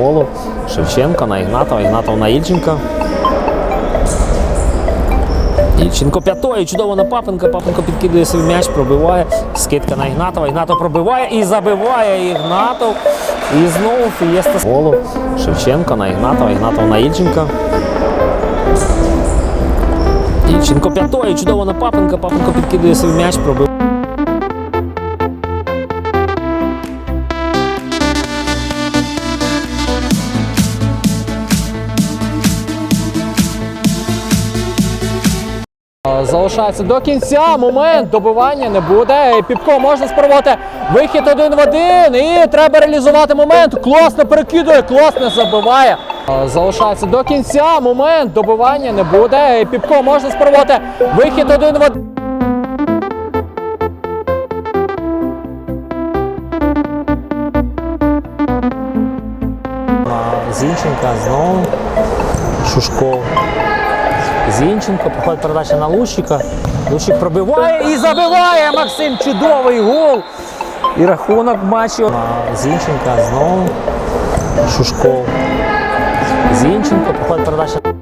голу. Шевченко на Ігнатова, Ігнатов на Ільченка. Ільченко п'ятою, чудово на Папенка. Папенко підкидує свій м'яч, пробиває. Скидка на Ігнатова. Ігнатов пробиває і забиває Ігнатов. І знову фієста голу. Шевченко на Ігнатова, Ігнатов на Ільченка. Ільченко п'ятою, чудово на Папенка. Папенко підкидує свій м'яч, пробиває. Залишається до кінця. Момент добивання не буде. Піпко можна спробувати. Вихід один в один. І треба реалізувати момент. Класно перекидує, класно забиває. Залишається до кінця. Момент добивання не буде. Піпко можна спробувати. Вихід один в один. Зінченка знову. Шушков. Зінченко. Проходить передача на Лущика. Лущик пробиває і забиває Максим. Чудовий гол. І рахунок матчу. Зінченка знову. Шушков. Зінченко. Проходить передача.